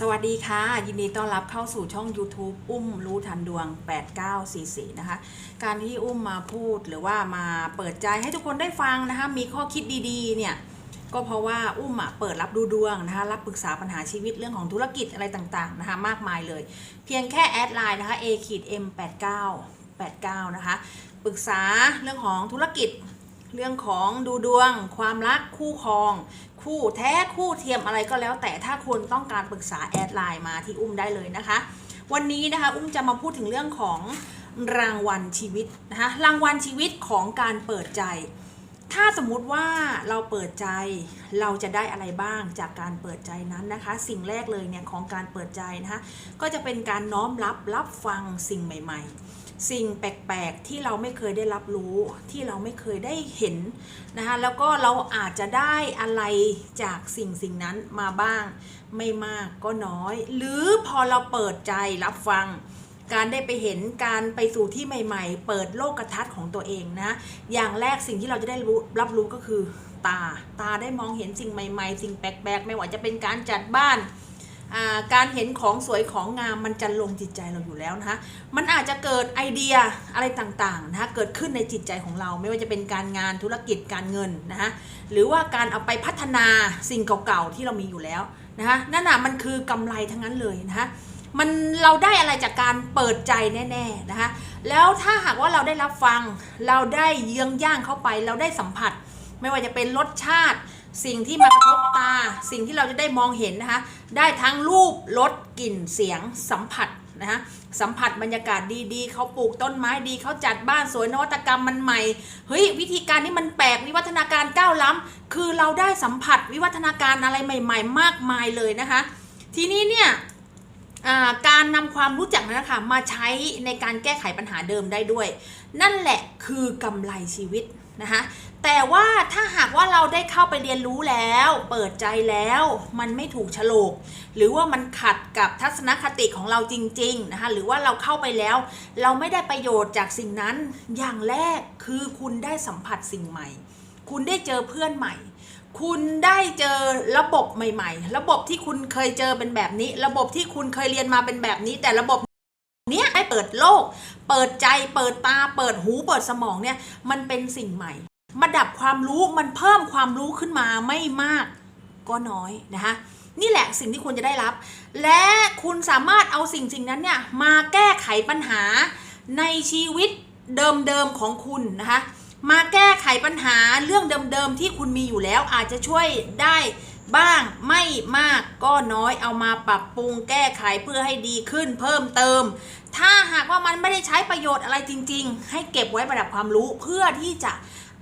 สวัสดีค่ะ ยินดีต้อนรับเข้าสู่ช่อง YouTube อุ้มรู้ทันดวง 8944 นะคะ การที่อุ้มมาพูดหรือว่ามาเปิดใจให้ทุกคนได้ฟังนะคะ มีข้อคิดดีๆ เนี่ย ก็เพราะว่าอุ้มอะเปิดรับดูดวงนะคะ รับปรึกษาปัญหาชีวิตเรื่องของธุรกิจอะไรต่างๆนะคะ มากมายเลย เพียงแค่แอดไลน์นะคะ a ขีด m 8 9 8 9นะคะ ปรึกษาเรื่องของธุรกิจ เรื่องของดูดวง ความรักคู่ครอง คู่แท้คู่เทียมอะไรก็แล้ว แต่ถ้าคุณต้องการปรึกษาแอดไลน์มาที่อุ้มได้เลยนะคะ วันนี้นะคะอุ้มจะมาพูดถึงเรื่องของรางวัลชีวิตนะคะรางวัลชีวิตของการเปิดใจ ถ้าสมมุติว่าเราเปิดใจเราจะได้อะไรบ้างจากการเปิดใจนั้นนะคะ สิ่งแรกเลยเนี่ยของการเปิดใจนะคะก็จะเป็นการน้อมรับรับฟังสิ่งใหม่ ๆ สิ่งแปลกๆที่เราไม่เคยได้รับรู้ที่เราไม่เคยได้เห็นนะคะแล้วก็เราอาจจะได้อะไรจากสิ่งสิ่งนั้นมาบ้าง ไม่มากก็น้อย หรือพอเราเปิดใจรับฟัง การได้ไปเห็นการไปสู่ที่ใหม่ ๆ เปิดโลกทัศน์ของตัวเองนะอย่างแรกสิ่งที่เราจะได้รู้รับรู้ก็คือตา ตาได้มองเห็นสิ่งใหม่ ๆ สิ่งแปลกๆ ไม่ว่าจะเป็นการจัดบ้าน การเห็นของสวยของงามมันจะลงจิตใจเราอยู่แล้วนะคะมันอาจจะเกิดไอเดียอะไรต่างๆนะคะเกิดขึ้นในจิตใจของเรา ไม่ว่าจะเป็นการงานธุรกิจการเงินนะคะหรือว่าการเอาไปพัฒนาสิ่งเก่าๆที่เรามีอยู่แล้วนะคะนั่นน่ะมันคือกำไรทั้งนั้นเลยนะคะมันเราได้อะไรจากการเปิดใจแน่ๆนะคะแล้วถ้าหากว่าเราได้รับฟัง เราได้เยื้องย่างเข้าไป เราได้สัมผัส ไม่ว่าจะเป็นรสชาติ สิ่งที่มากระทบตา สิ่งที่เราจะได้มองเห็นนะคะ ได้ทั้งรูปรสกลิ่นเสียงสัมผัสนะคะสัมผัสบรรยากาศดีๆ เขาปลูกต้นไม้ดี เขาจัดบ้านสวยนวัตกรรมมันใหม่ เฮ้ย วิธีการนี้มันแปลกวิวัฒนาการก้าวล้ำคือเราได้สัมผัสวิวัฒนาการอะไรใหม่ ๆ มากมายเลยนะคะ ทีนี้เนี่ยการนำความรู้จักนั้นนะคะมาใช้ในการแก้ไขปัญหาเดิมได้ด้วย นั่นแหละคือกำไรชีวิตนะคะ แต่ว่าถ้าหากว่าเราได้เข้าไปเรียนรู้แล้ว เปิดใจแล้ว มันไม่ถูกฉลก หรือว่ามันขัดกับทัศนคติของเราจริง ๆ นะคะ หรือว่าเราเข้าไปแล้ว เราไม่ได้ประโยชน์จากสิ่งนั้นอย่างแรกคือคุณได้สัมผัสสิ่งใหม่ คุณได้เจอเพื่อนใหม่ คุณได้เจอระบบใหม่ ๆ ระบบที่คุณเคยเจอเป็นแบบนี้ ระบบที่คุณเคยเรียนมาเป็นแบบนี้ แต่ระบบเนี้ยให้เปิดโลก เปิดใจเปิดตาเปิดหูเปิดสมองเนี่ยมันเป็นสิ่งใหม่ มาดับความรู้มันเพิ่มความรู้ขึ้นมาไม่มากก็น้อยนะคะนี่แหละสิ่งที่คุณจะได้รับ และคุณสามารถเอาสิ่งสิ่งนั้นเนี่ยมาแก้ไขปัญหาในชีวิตเดิมๆของคุณนะคะมาแก้ไขปัญหาเรื่องเดิมๆที่คุณมีอยู่แล้วอาจจะช่วยได้บ้างไม่มากก็น้อยเอามาปรับปรุงแก้ไขเพื่อให้ดีขึ้นเพิ่มเติม ถ้าหากว่ามันไม่ได้ใช้ประโยชน์อะไรจริง ๆ ให้เก็บไว้ประดับความรู้เพื่อที่จะ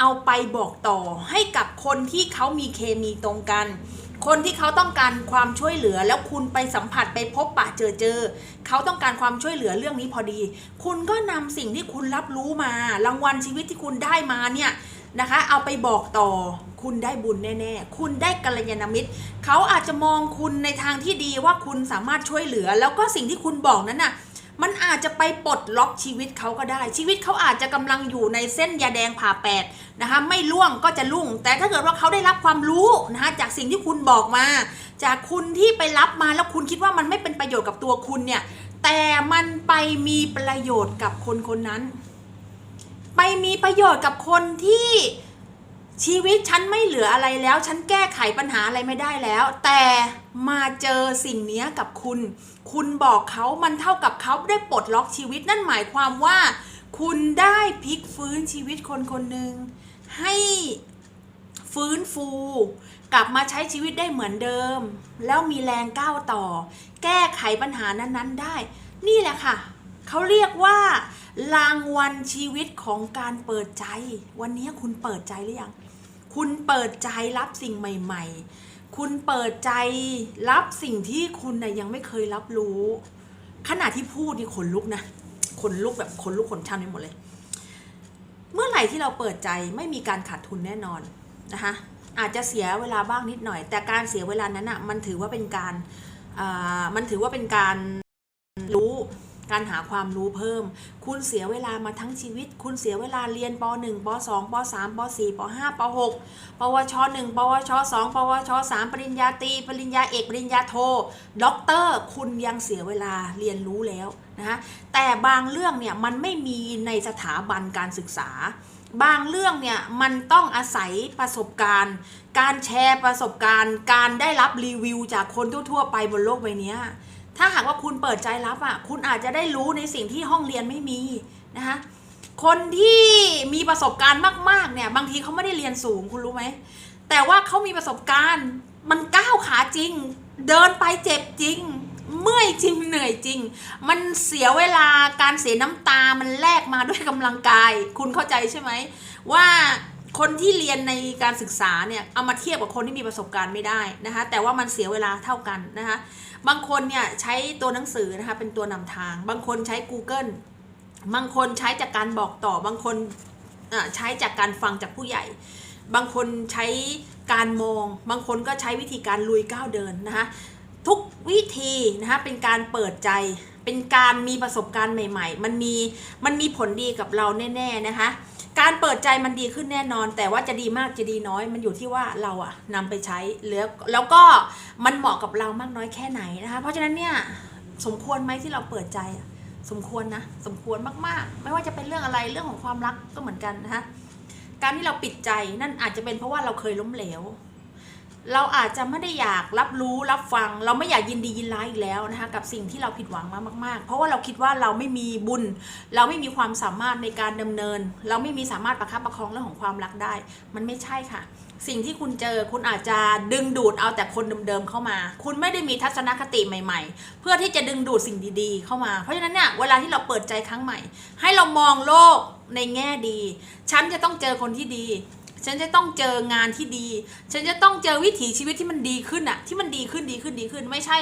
เอาไปบอกต่อให้กับคนที่เขามีเคมีตรงกัน คนที่เขาต้องการความช่วยเหลือแล้วคุณไปสัมผัสไปพบปะเจอเจอ เขาต้องการความช่วยเหลือเรื่องนี้พอดี คุณก็นำสิ่งที่คุณรับรู้มารางวัลชีวิตที่คุณได้มาเนี่ยนะคะ เอาไปบอกต่อคุณได้บุญแน่ๆ คุณได้กัลยาณมิตร เขาอาจจะมองคุณในทางที่ดีว่าคุณสามารถช่วยเหลือ แล้วก็สิ่งที่คุณบอกนั้นน่ะ มันอาจจะไปปลดล็อกชีวิตเขาก็ได้ ชีวิตเขาอาจจะกำลังอยู่ในเส้นยาแดงผ่าแปด นะคะไม่ล่วงก็จะลุ่ง แต่ถ้าเกิดว่าเขาได้รับความรู้นะคะจากสิ่งที่คุณบอกมา จากคุณที่ไปรับมาแล้วคุณคิดว่ามันไม่เป็นประโยชน์กับตัวคุณเนี่ยแต่มันไปมีประโยชน์กับคนคนนั้น ไปมีประโยชน์กับคนที่ชีวิตฉันไม่เหลืออะไรแล้ว ฉันแก้ไขปัญหาอะไรไม่ได้แล้ว แต่มาเจอสิ่งนี้กับคุณ คุณบอกเขามันเท่ากับเขาได้ปลดล็อกชีวิตนั่นหมายความว่า คุณได้พลิกฟื้นชีวิตคนคนหนึ่ง ให้ฟื้นฟู กลับมาใช้ชีวิตได้เหมือนเดิม แล้วมีแรงก้าวต่อ แก้ไขปัญหานั้นๆได้ นี่แหละค่ะเขาเรียกว่า รางวัลชีวิตของการเปิดใจ วันนี้คุณเปิดใจหรือยังคุณเปิดใจรับสิ่งใหม่ ๆ คุณเปิดใจรับสิ่งที่คุณนะยังไม่เคยรับรู้ ขณะที่พูดนี่ขนลุกนะขนลุกแบบขนลุกขนชันไปหมดเลย เมื่อไหร่ที่เราเปิดใจไม่มีการขาดทุนแน่นอนนะคะอาจจะเสียเวลาบ้างนิดหน่อย แต่การเสียเวลานั้นอะมันถือว่าเป็นการมันถือว่าเป็นการ การหาความรู้เพิ่ม คุณเสียเวลามาทั้งชีวิต คุณเสียเวลาเรียนป .1 ป .2 ป .3 ป .4 ป .5 ป .6 ปวช 1 ปวช 2 ปวช 3 ปริญญาตรีปริญญาเอกปริญญาโทด็อกเตอร์คุณยังเสียเวลาเรียนรู้แล้วนะคะแต่บางเรื่องเนี่ยมันไม่มีในสถาบันการศึกษาบางเรื่องเนี่ยมันต้องอาศัยประสบการณ์ การแชร์ประสบการณ์ การได้รับรีวิวจากคนทั่ว ๆ ไปบนโลกใบนี้ ถ้าหากว่าคุณเปิดใจรับอะคุณอาจจะได้รู้ในสิ่งที่ห้องเรียนไม่มีนะคะคนที่มีประสบการณ์มากๆเนี่ยบางทีเขาไม่ได้เรียนสูงคุณรู้ไหมแต่ว่าเขามีประสบการณ์ มันก้าวขาจริง เดินไปเจ็บจริง เมื่อยจริงเหนื่อยจริง มันเสียเวลาการเสียน้ำตามันแลกมาด้วยกำลังกาย คุณเข้าใจใช่ไหมว่า คนที่เรียนในการศึกษาเนี่ยเอามาเทียบกับคนที่มีประสบการณ์ไม่ได้นะคะแต่ว่ามันเสียเวลาเท่ากันนะคะบางคนเนี่ยใช้ตัวหนังสือนะคะเป็นตัวนำทาง บางคนใช้ Google บางคนใช้จากการบอกต่อบางคนใช้จากการฟังจากผู้ใหญ่ บางคนใช้การมอง บางคนก็ใช้วิธีการลุยก้าวเดินนะคะทุกวิธีนะคะเป็นการเปิดใจเป็นการมีประสบการณ์ใหม่ ๆ มันมีมันมีผลดีกับเราแน่ๆนะคะ การเปิดใจมันดีขึ้นแน่นอน แต่ว่าจะดีมากจะดีน้อย มันอยู่ที่ว่าเราอะนำไปใช้แล้วแล้วก็มันเหมาะกับเรามากน้อยแค่ไหนนะคะเพราะฉะนั้นเนี่ยสมควรไหมที่เราเปิดใจสมควรนะสมควรมากๆ ไม่ว่าจะเป็นเรื่องอะไรเรื่องของความรักก็เหมือนกันนะคะการที่เราปิดใจนั่นอาจจะเป็นเพราะว่าเราเคยล้มเหลว เราอาจจะไม่ได้อยากรับรู้รับฟัง เราไม่อยากยินดียินร้ายอีกแล้วนะคะกับสิ่งที่เราผิดหวังมามาก ๆ เพราะว่าเราคิดว่าเราไม่มีบุญ เราไม่มีความสามารถในการดำเนิน เราไม่มีสามารถประคับประคองเรื่องของความรักได้ มันไม่ใช่ค่ะ สิ่งที่คุณเจอคุณอาจจะดึงดูดเอาแต่คนเดิมๆเข้ามา คุณไม่ได้มีทัศนคติใหม่ ๆ เพื่อที่จะดึงดูดสิ่งดีๆ เข้ามา เพราะฉะนั้นเนี่ยเวลาที่เราเปิดใจครั้งใหม่ ให้เรามองโลกในแง่ดี ฉันจะต้องเจอคนที่ดี ฉันจะต้องเจองานที่ดี ฉันจะต้องเจอวิถีชีวิตที่มันดีขึ้นอะที่มันดีขึ้นดีขึ้นดีขึ้น ไม่ใช่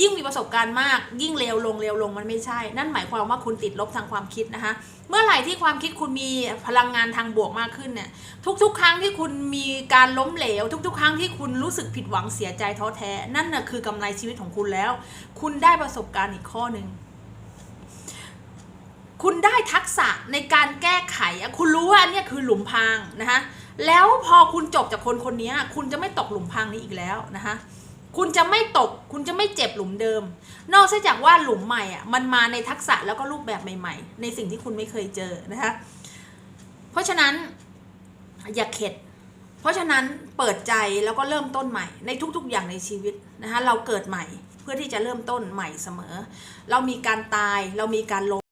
ยิ่งมีประสบการณ์มาก ยิ่งเลวลงเลวลงมันไม่ใช่ นั่นหมายความว่าคุณติดลบทางความคิดนะคะ เมื่อไหร่ที่ความคิดคุณมีพลังงานทางบวกมากขึ้นเนี่ย ทุก ๆ ครั้งที่คุณมีการล้มเหลว ทุก ๆ ครั้งที่คุณรู้สึกผิดหวังเสียใจท้อแท้ นั่นน่ะคือกำไรชีวิตของคุณแล้ว คุณได้ประสบการณ์อีกข้อหนึ่งคุณได้ทักษะในการแก้ไข คุณรู้ว่าอันเนี้คือหลุมพรางนะคะ แล้วพอคุณจบจากคนคนนี้คุณจะไม่ตกหลุมพรางนี้อีกแล้วนะคะคุณจะไม่ตก คุณจะไม่เจ็บหลุมเดิม นอกจากว่าหลุมใหม่อะ มันมาในทักษะแล้วก็รูปแบบใหม่ ๆ ในสิ่งที่คุณไม่เคยเจอนะคะ เพราะฉะนั้นอย่าเข็ด เพราะฉะนั้นเปิดใจแล้วก็เริ่มต้นใหม่ในทุก ๆ อย่างในชีวิตนะคะ เราเกิดใหม่เพื่อที่จะเริ่มต้นใหม่เสมอ เรามีการตาย เรามีการล้ม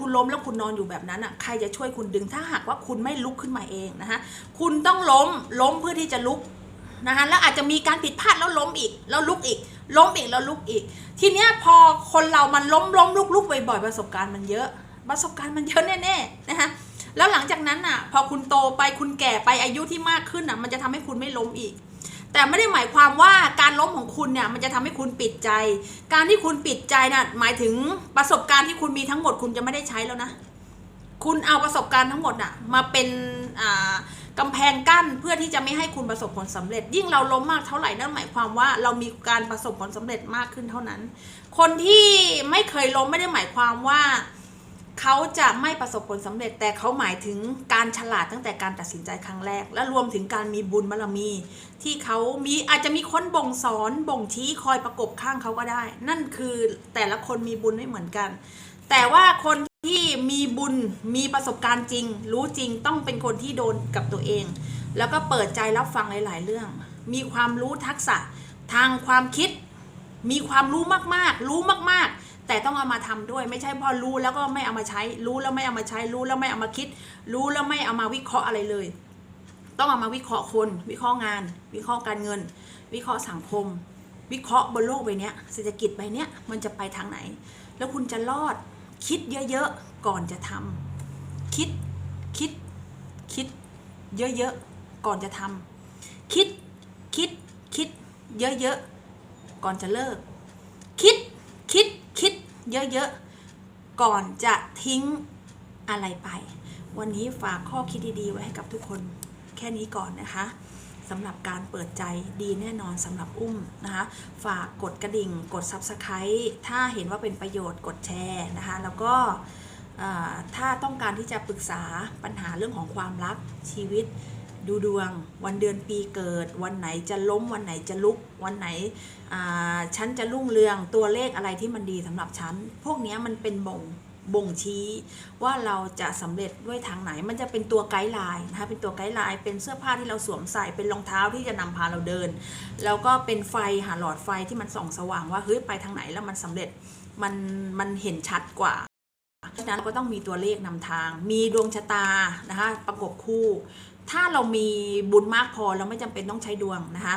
คุณล้มแล้วคุณนอนอยู่แบบนั้นอะใครจะช่วยคุณดึงถ้าหากว่าคุณไม่ลุกขึ้นมาเองนะคะคุณต้องล้มล้มเพื่อที่จะลุกนะคะแล้วอาจจะมีการผิดพลาดแล้วล้มอีก แล้วลุกอีก ล้มอีกแล้วลุกอีก ทีเนี้ยพอคนเรามันล้มล้มลุกลุกบ่อยๆประสบการณ์มันเยอะ ประสบการณ์มันเยอะแน่ๆนะคะแล้วหลังจากนั้นอะ พอคุณโตไปคุณแก่ไปอายุที่มากขึ้นอะ มันจะทำให้คุณไม่ล้มอีก แต่ไม่ได้หมายความว่าการล้มของคุณเนี่ยมันจะทำให้คุณปิดใจ การที่คุณปิดใจน่ะหมายถึงประสบการณ์ที่คุณมีทั้งหมดคุณจะไม่ได้ใช้แล้วนะ คุณเอาประสบการณ์ทั้งหมดน่ะมาเป็นอ่ากำแพงกั้นเพื่อที่จะไม่ให้คุณประสบผลสำเร็จ ยิ่งเราล้มมากเท่าไหร่นั่นหมายความว่าเรามีการประสบผลสำเร็จมากขึ้นเท่านั้น คนที่ไม่เคยล้มไม่ได้หมายความว่า เขาจะไม่ประสบผลสำเร็จแต่เขาหมายถึงการฉลาดตั้งแต่การตัดสินใจครั้งแรก และรวมถึงการมีบุญบารมี ที่เขามีอาจจะมีคนบ่งสอนบ่งชี้คอยประกบข้างเขาก็ได้ นั่นคือแต่ละคนมีบุญไม่เหมือนกัน แต่ว่าคนที่มีบุญมีประสบการณ์จริง รู้จริงต้องเป็นคนที่โดนกับตัวเอง แล้วก็เปิดใจรับฟังหลาย ๆ เรื่อง มีความรู้ทักษะทางความคิด มีความรู้มากๆ รู้มากๆ แต่ต้องเอามาทำด้วย ไม่ใช่พอรู้แล้วก็ไม่เอามาใช้ รู้แล้วไม่เอามาใช้ รู้แล้วไม่เอามาคิด รู้แล้วไม่เอามาวิเคราะห์อะไรเลย ต้องเอามาวิเคราะห์คน วิเคราะห์งาน วิเคราะห์การเงิน วิเคราะห์สังคม วิเคราะห์บนโลกใบเนี้ยเศรษฐกิจใบเนี้ยมันจะไปทางไหน แล้วคุณจะรอดคิดเยอะๆก่อนจะทำคิดคิดคิดเยอะๆก่อนจะทำคิดคิดคิดเยอะๆก่อนจะเลิก เยอะๆ ก่อนจะทิ้งอะไรไป วันนี้ฝากข้อคิดดีๆ ไว้ให้กับทุกคนแค่นี้ก่อนนะคะสำหรับการเปิดใจดีแน่นอนสำหรับอุ้มนะคะ ฝากกดกระดิ่ง กด Subscribe ถ้าเห็นว่าเป็นประโยชน์กดแชร์นะคะ แล้วก็ถ้าต้องการที่จะปรึกษาปัญหาเรื่องของความรักชีวิต ดูดวง วันเดือนปีเกิด วันไหนจะล้มวันไหนจะลุก วันไหนฉันจะรุ่งเรืองตัวเลขอะไรที่มันดีสำหรับฉัน พวกนี้มันเป็นบ่งบ่งชี้ว่าเราจะสำเร็จด้วยทางไหน มันจะเป็นตัวไกด์ไลน์นะคะเป็นตัวไกด์ไลน์เป็นเสื้อผ้าที่เราสวมใส่เป็นรองเท้าที่จะนำพาเราเดิน แล้วก็เป็นไฟหาหลอดไฟที่มันส่องสว่างว่าเฮ้ยไปทางไหนแล้วมันสำเร็จมันมันเห็นชัดกว่า ฉะนั้นเราก็ต้องมีตัวเลขนำทาง มีดวงชะตานะคะประกบคู่ ถ้าเรามีบุญมากพอเราไม่จำเป็นต้องใช้ดวงนะคะ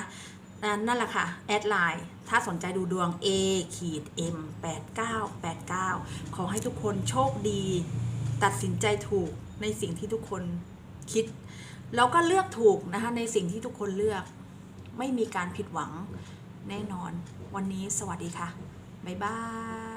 นั่นแหละค่ะ แอดไลน์ถ้าสนใจดูดวง A ขีด M 8989 ขอให้ทุกคนโชคดี ตัดสินใจถูกในสิ่งที่ทุกคนคิด แล้วก็เลือกถูกนะคะในสิ่งที่ทุกคนเลือก ไม่มีการผิดหวังแน่นอน วันนี้สวัสดีค่ะ บ๊ายบาย